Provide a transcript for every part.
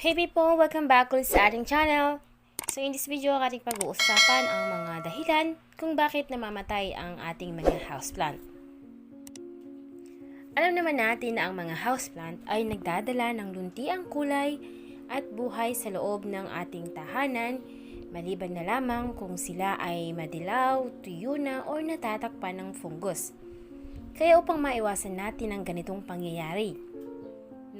Hey people! Welcome back ulit sa ating channel. So in this video, ating pag-uusapan ang mga dahilan kung bakit namamatay ang ating mga houseplant. Alam naman natin na ang mga houseplant ay nagdadala ng luntiang kulay at buhay sa loob ng ating tahanan maliban na lamang kung sila ay madilaw, tuyo na, o natatakpan ng fungus. Kaya upang maiwasan natin ang ganitong pangyayari,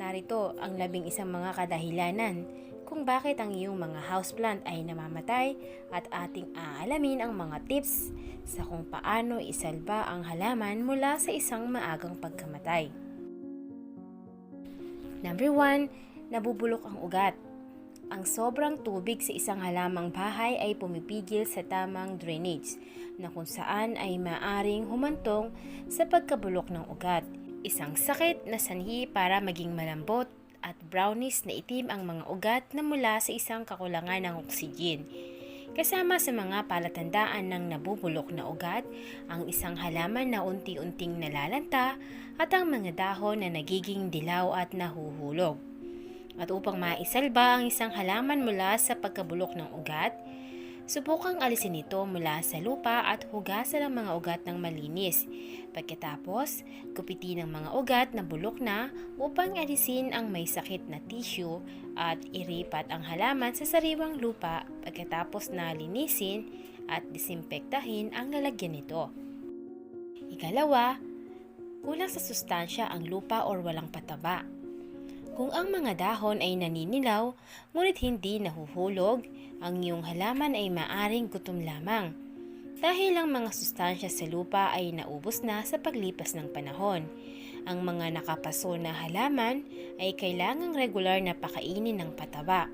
narito ang labing isang mga kadahilanan kung bakit ang iyong mga houseplant ay namamatay at ating aalamin ang mga tips sa kung paano isalba ang halaman mula sa isang maagang pagkamatay. Number 1, nabubulok ang ugat. Ang sobrang tubig sa isang halamang bahay ay pumipigil sa tamang drainage na kung saan ay maaring humantong sa pagkabulok ng ugat. Isang sakit na sanhi para maging malambot at brownish na itim ang mga ugat na mula sa isang kakulangan ng oxygen. Kasama sa mga palatandaan ng nabubulok na ugat, ang isang halaman na unti-unting nalalanta at ang mga dahon na nagiging dilaw at nahuhulog. At upang maisalba ang isang halaman mula sa pagkabulok ng ugat, subukang alisin ito mula sa lupa at hugasan ang mga ugat ng malinis. Pagkatapos, kupitin ang mga ugat na bulok na upang alisin ang may sakit na tissue at iripat ang halaman sa sariwang lupa pagkatapos na linisin at disimpektahin ang lalagyan nito. Ikalawa, kulang sa sustansya ang lupa or walang pataba. Kung ang mga dahon ay naninilaw, ngunit hindi nahuhulog, ang iyong halaman ay maaring gutom lamang. Dahil ang mga sustansya sa lupa ay naubos na sa paglipas ng panahon. Ang mga nakapaso na halaman ay kailangang regular na pakainin ng pataba.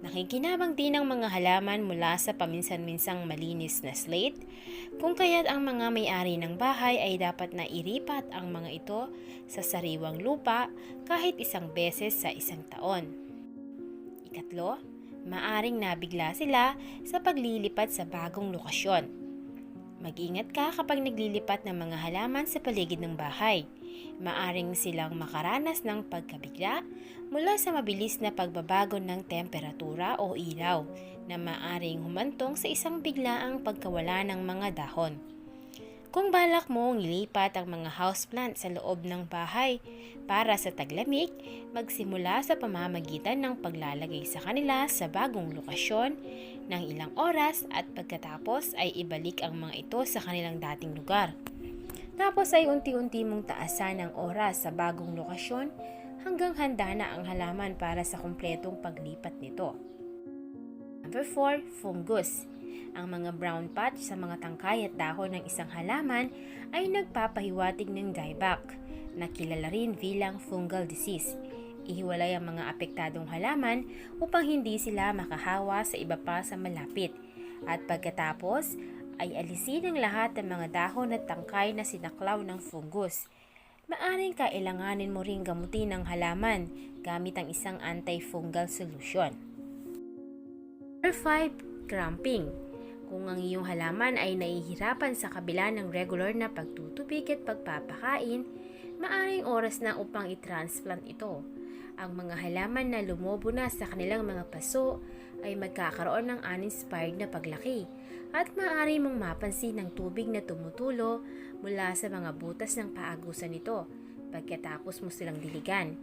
Nakikinabang din ang mga halaman mula sa paminsan-minsang malinis na slate, kung kaya't ang mga may-ari ng bahay ay dapat na iripat ang mga ito sa sariwang lupa kahit isang beses sa isang taon. Ikatlo, maaring nabigla sila sa paglilipat sa bagong lokasyon. Mag-ingat ka kapag naglilipat ng mga halaman sa paligid ng bahay. Maaring silang makaranas ng pagkabigla mula sa mabilis na pagbabago ng temperatura o ilaw na maaring humantong sa isang biglaang pagkawala ng mga dahon. Kung balak mong ilipat ang mga houseplant sa loob ng bahay para sa taglamig, magsimula sa pamamagitan ng paglalagay sa kanila sa bagong lokasyon ng ilang oras at pagkatapos ay ibalik ang mga ito sa kanilang dating lugar. Tapos ay unti-unti mong taasan ang oras sa bagong lokasyon hanggang handa na ang halaman para sa kumpletong paglipat nito. Number 4, fungus. Ang mga brown patch sa mga tangkay at dahon ng isang halaman ay nagpapahiwatig ng dieback na kilala rin bilang fungal disease. Ihiwalay ang mga apektadong halaman upang hindi sila makahawa sa iba pa sa malapit. At pagkatapos ay alisin ang lahat ng mga dahon at tangkay na sinaklaw ng fungus. Maaring kailanganin mo ring gamutin ang halaman gamit ang isang antifungal solution. Number 5, cramping. Kung ang iyong halaman ay nahihirapan sa kabila ng regular na pagtutubig at pagpapakain, maaring oras na upang i-transplant ito. Ang mga halaman na lumobo na sa kanilang mga paso ay magkakaroon ng uninspired na paglaki at maaari mong mapansin ng tubig na tumutulo mula sa mga butas ng paagusan nito pagkatapos mo silang diligan.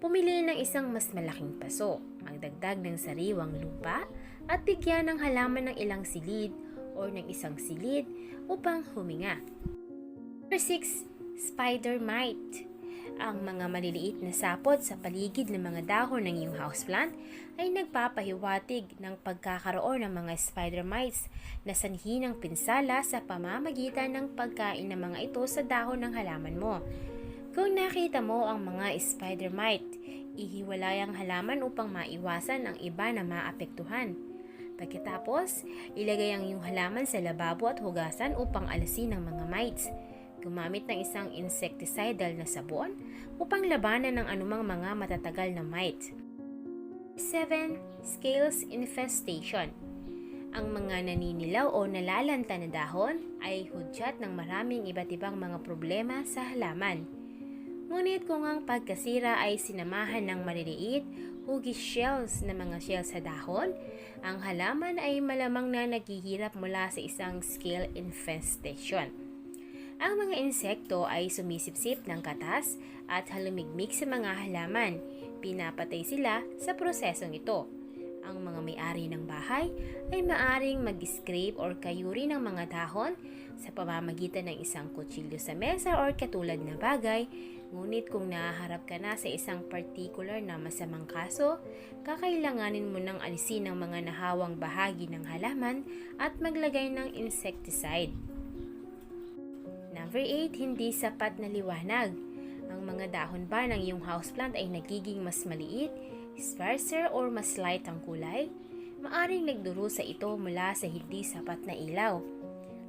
Pumili ng isang mas malaking paso, magdagdag ng sariwang lupa at bigyan ng halaman ng ilang silid o ng isang silid upang huminga. Number 6. Spider mite. Ang mga maliliit na sapot sa paligid ng mga dahon ng iyong houseplant ay nagpapahiwatig ng pagkakaroon ng mga spider mites na sanhi ng pinsala sa pamamagitan ng pagkain ng mga ito sa dahon ng halaman mo. Kung nakita mo ang mga spider mite, ihiwalay ang halaman upang maiwasan ang iba na maapektuhan. Pagkatapos, ilagay ang iyong halaman sa lababo at hugasan upang alasin ang mga mites. Gumamit ng isang insecticidal na sabon upang labanan ng anumang mga matatagal na mite. 7. Scales infestation Ang mga naninilaw o nalalanta na dahon ay hudyat ng maraming iba't ibang mga problema sa halaman. Ngunit kung ang pagkasira ay sinamahan ng maliliit, hugis shells na mga shells sa dahon, ang halaman ay malamang na naghihirap mula sa isang scale infestation. Ang mga insekto ay sumisipsip ng katas at halumigmig sa mga halaman. Pinapatay sila sa prosesong ito. Ang mga may-ari ng bahay ay maaring mag-scrape or kayuri ng mga dahon sa pamamagitan ng isang kutsilyo sa mesa or katulad na bagay. Ngunit kung nahaharap ka na sa isang particular na masamang kaso, kakailanganin mo nang alisin ang mga nahawang bahagi ng halaman at maglagay ng insecticide. Number 8, hindi sapat na liwanag. Ang mga dahon ba ng iyong houseplant ay nagiging mas maliit, sparser or mas light ang kulay? Maaring nagdurusa ito mula sa hindi sapat na ilaw.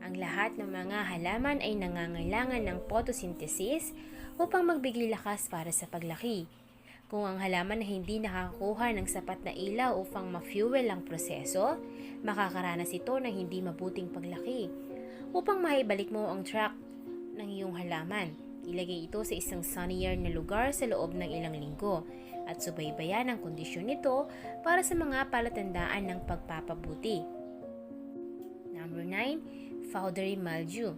Ang lahat ng mga halaman ay nangangailangan ng photosynthesis upang magbigay lakas para sa paglaki. Kung ang halaman na hindi nakakakuha ng sapat na ilaw upang ma-fuel ang proseso, makakaranas ito ng hindi mabuting paglaki. Upang maibalik mo ang track ng iyong halaman, ilagay ito sa isang sunnier na lugar sa loob ng ilang linggo at subaybayan ang kondisyon nito para sa mga palatandaan ng pagpapabuti. Number 9, powdery mildew.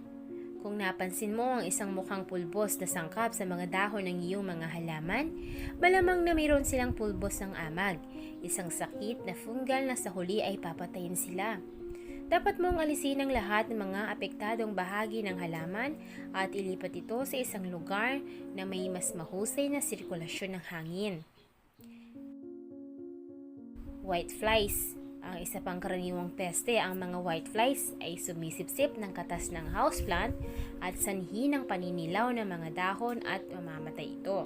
Kung napansin mo ang isang mukhang pulbos na sangkap sa mga dahon ng iyong mga halaman, malamang na mayroon silang pulbos ng amag, isang sakit na fungal na sa huli ay papatayin sila. Dapat mong alisin ang lahat ng mga apektadong bahagi ng halaman at ilipat ito sa isang lugar na may mas mahusay na sirkulasyon ng hangin. White flies. Ang isa pang karaniwang peste, ang mga white flies ay sumisipsip ng katas ng houseplant at sanhi ng paninilaw ng mga dahon at mamamatay ito.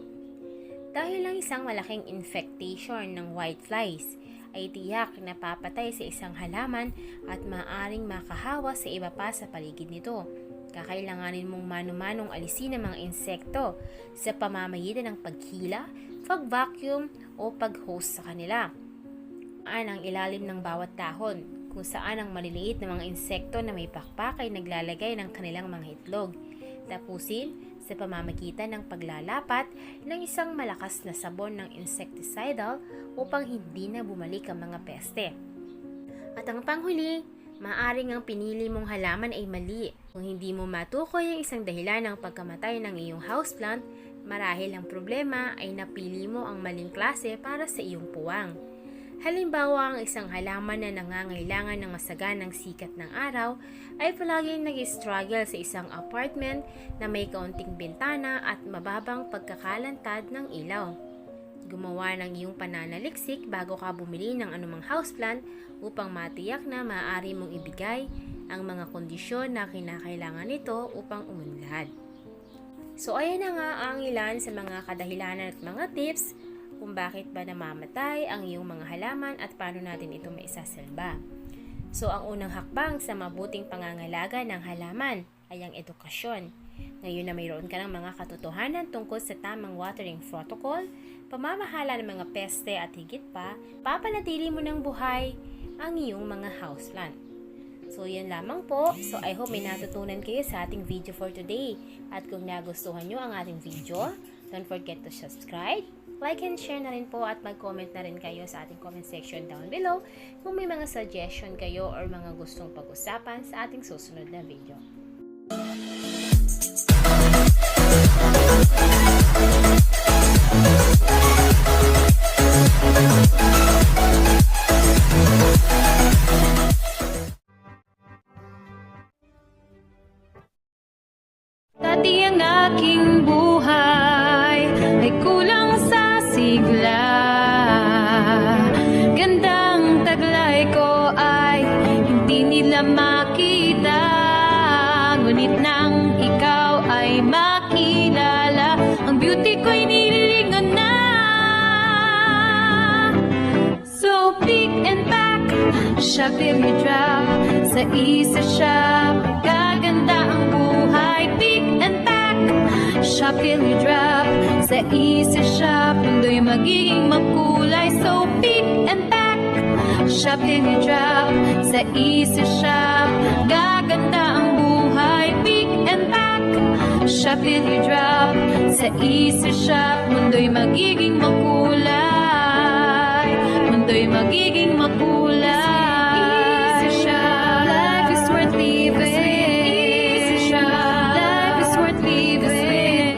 Dahil lang isang malaking infectation ng white flies, ay tiyak na papatay sa isang halaman at maaring makahawa sa iba pa sa paligid nito. Kakailanganin mong mano-manong alisin ang mga insekto sa pamamagitan ng paghila, pag-vacuum o pag-hose sa kanila. An ang ilalim ng bawat dahon kung saan ang maliliit na mga insekto na may pakpak ay naglalagay ng kanilang mga itlog. Tapusin sa pamamagitan ng paglalapat ng isang malakas na sabon ng insecticidal upang hindi na bumalik ang mga peste. At ang panghuli, maaring ang pinili mong halaman ay mali. Kung hindi mo matukoy ang isang dahilan ng pagkamatay ng iyong houseplant, marahil ang problema ay napili mo ang maling klase para sa iyong puwang. Halimbawa, ang isang halaman na nangangailangan ng masaganang sikat ng araw ay palaging nag-struggle sa isang apartment na may kaunting bintana at mababang pagkakalantad ng ilaw. Gumawa ng iyong pananaliksik bago ka bumili ng anumang houseplant upang matiyak na maaari mong ibigay ang mga kondisyon na kinakailangan nito upang umunlad. So ayan na nga ang ilan sa mga kadahilanan at mga tips kung bakit ba namamatay ang iyong mga halaman at paano natin ito maisasalba. So ang unang hakbang sa mabuting pangangalaga ng halaman ay ang edukasyon. Ngayon na mayroon ka ng mga katotohanan tungkol sa tamang watering protocol, pamamahala ng mga peste at higit pa, papanatili mo ng buhay ang iyong mga houseplant. So, yan lamang po. So, I hope may natutunan kayo sa ating video for today. At kung nagustuhan nyo ang ating video, don't forget to subscribe, like and share na rin po at mag-comment na rin kayo sa ating comment section down below kung may mga suggestion kayo or mga gustong pag-usapan sa ating susunod na video. Nila makita. Ngunit nang ikaw ay makilala Ang beauty ko'y nilingon na. So pick and pack, till you drop. Sa isa shop, gaganda ang buhay. Pick and pack, till you drop. Sa isa shop, mundo'y magiging makulay So pick and pack, shop till you drop Sa isa shop, gaganda ang buhay. Pick and pack, shop till you drop Sa isa shop, mundo'y magiging makulay. Mundo'y magiging makulay